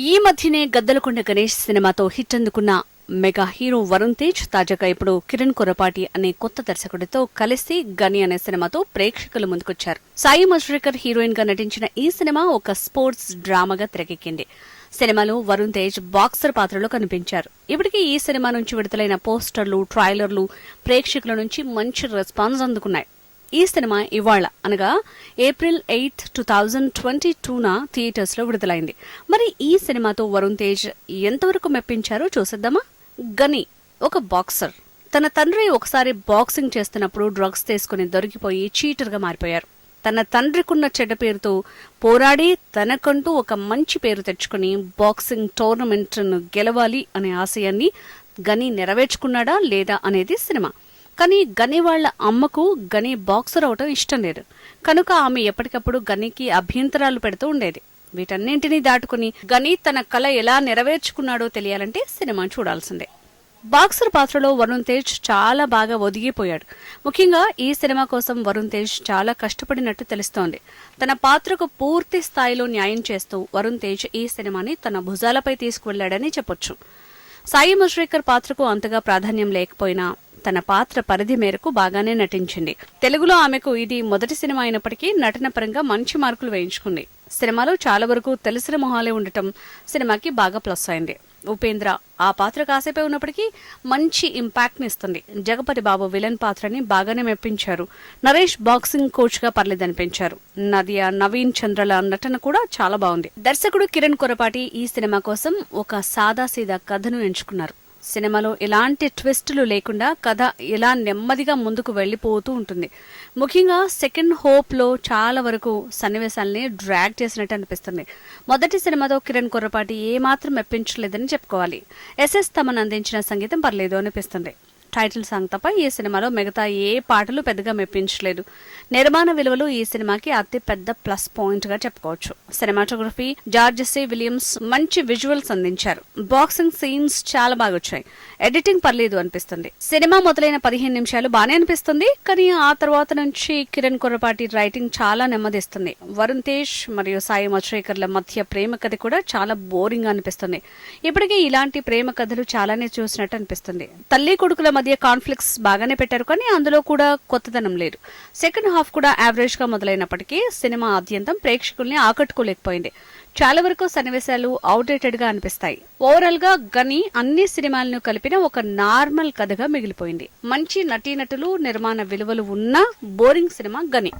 ఈ మధ్యనే గద్దలకొండ గణేష్ సినిమాతో హిట్ అందుకున్న మెగా హీరో వరుణ్ తేజ్ తాజాగా ఇప్పుడు కిరణ్ కొరపాటి అనే కొత్త దర్శకుడితో కలిసి గని అనే సినిమాతో ప్రేక్షకుల ముందుకొచ్చారు. సాయి మజ్రేకర్ హీరోయిన్గా నటించిన ఈ సినిమా ఒక స్పోర్ట్స్ డ్రామాగా తెరకెక్కింది. సినిమాలో వరుణ్ తేజ్ బాక్సర్ పాత్రలో కనిపించారు. ఇప్పటికీ ఈ సినిమా నుంచి విడుదలైన పోస్టర్లు ట్రైలర్లు ప్రేక్షకుల నుంచి మంచి రెస్పాన్స్ అందుకున్నాయి. ఈ సినిమా ఇవాళ అనగా April eighth two thousand twenty టూన థియేటర్స్లో విడుదలైంది. మరి ఈ సినిమాతో వరుణ్ తేజ్ ఎంతవరకు మెప్పించారో చూసేద్దామా? గని ఒక బాక్సర్. తన తండ్రి ఒకసారి బాక్సింగ్ చేస్తున్నప్పుడు డ్రగ్స్ తీసుకుని దొరికిపోయి చీటర్గా మారిపోయారు. తన తండ్రికున్న చెడ్డ పేరుతో పోరాడి తనకంటూ ఒక మంచి పేరు తెచ్చుకుని బాక్సింగ్ టోర్నమెంట్ను గెలవాలి అనే ఆశయాన్ని గని నెరవేర్చుకున్నాడా లేదా అనేది సినిమా. కానీ గని వాళ్ళ అమ్మకు గని బాక్సర్ అవటం ఇష్టం లేదు. కనుక ఆమె ఎప్పటికప్పుడు గనికి అభ్యంతరాలు పెడుతూ ఉండేది. వీటన్నింటినీ దాటుకుని గని తన కళ ఎలా నెరవేర్చుకున్నాడో తెలియాలంటే సినిమా చూడాల్సిందే. బాక్సర్ పాత్రలో వరుణ్ తేజ్ చాలా బాగా ఒదిగిపోయాడు. ముఖ్యంగా ఈ సినిమా కోసం వరుణ్ తేజ్ చాలా కష్టపడినట్టు తెలుస్తోంది. తన పాత్రకు పూర్తి స్థాయిలో న్యాయం చేస్తూ వరుణ్ తేజ్ ఈ సినిమాని తన భుజాలపై తీసుకువెళ్ళాడని చెప్పొచ్చు. సాయి ముష్రేకర్ పాత్రకు అంతగా ప్రాధాన్యం లేకపోయినా తన పాత్ర పరిధి మేరకు బాగానే నటించింది. తెలుగులో ఆమెకు ఇది మొదటి సినిమా అయినప్పటికీ నటన పరంగా మంచి మార్కులు వేయించుకుంది. సినిమాలో చాలా వరకు తెలిసిన మొహాలే ఉండటం సినిమాకి బాగా ప్లస్ అయింది. ఉపేంద్ర ఆ పాత్ర కాసేపే ఉన్నప్పటికీ మంచి ఇంపాక్ట్ని ఇస్తుంది. జగపతి బాబు విలన్ పాత్రని బాగానే మెప్పించారు. నరేష్ బాక్సింగ్ కోచ్గా పర్లేదనిపించారు. నదియా నవీన్ చంద్రల నటన కూడా చాలా బాగుంది. దర్శకుడు కిరణ్ కొరపాటి ఈ సినిమా కోసం ఒక సాదాసీదా కథను ఎంచుకున్నారు. సినిమాలో ఎలాంటి ట్విస్టులు లేకుండా కథ ఇలా నెమ్మదిగా ముందుకు వెళ్ళిపోతూ ఉంటుంది. ముఖ్యంగా సెకండ్ హోప్లో చాలా వరకు సన్నివేశాల్ని డ్రాగ్ చేసినట్టు అనిపిస్తుంది. మొదటి సినిమాతో కిరణ్ కుర్రపాటి ఏమాత్రం మెప్పించలేదని చెప్పుకోవాలి. ఎస్ఎస్ తమను అందించిన సంగీతం పర్లేదు అనిపిస్తుంది. టైటిల్ సాంగ్ తప్ప ఈ సినిమాలో మిగతా ఏ పాటలు పెద్దగా మెప్పించలేదు. నిర్మాణ విలువలు ఈ సినిమాకి అతి పెద్ద ప్లస్ పాయింట్గా చెప్పుకోవచ్చు. సినిమాటోగ్రఫీ జార్జ్ సి విలియమ్స్ మంచి విజువల్స్ అందించారు. బాక్సింగ్ సీన్స్ చాలా బాగా వచ్చాయి ఎడిటింగ్ పర్లేదు అనిపిస్తుంది. సినిమా మొదలైన పదిహేను నిమిషాలు బానే అనిపిస్తుంది కానీ ఆ తర్వాత నుంచి కిరణ్ కుర్రపాటి రైటింగ్ చాలా నెమ్మదిస్తుంది. వరుణ్ తేజ్ మరియు సాయి మచ్రేకర్ల మధ్య ప్రేమ కథ కూడా చాలా బోరింగ్గా అనిపిస్తుంది. ఇప్పటికే ఇలాంటి ప్రేమ కథలు చాలానే చూసినట్టు అనిపిస్తుంది. తల్లి కొడుకుల మధ్య కాన్ఫ్లిక్ట్స్ బాగానే పెట్టారు కానీ అందులో కూడా కొత్తదనం లేదు. సెకండ్ హాఫ్ కూడా యావరేజ్గా మొదలైనప్పటికీ సినిమా ఆద్యంతం ప్రేక్షకుల్ని ఆకట్టుకోలేకపోయింది. చాలా వరకు సన్నివేశాలు అవుడేటెడ్గా అనిపిస్తాయి. ఓవరాల్గా గని అన్ని సినిమాలను కలిపిన ఒక నార్మల్ కథగా మిగిలిపోయింది. మంచి నటీనటులు నిర్మాణ విలువలు ఉన్న బోరింగ్ సినిమా గని.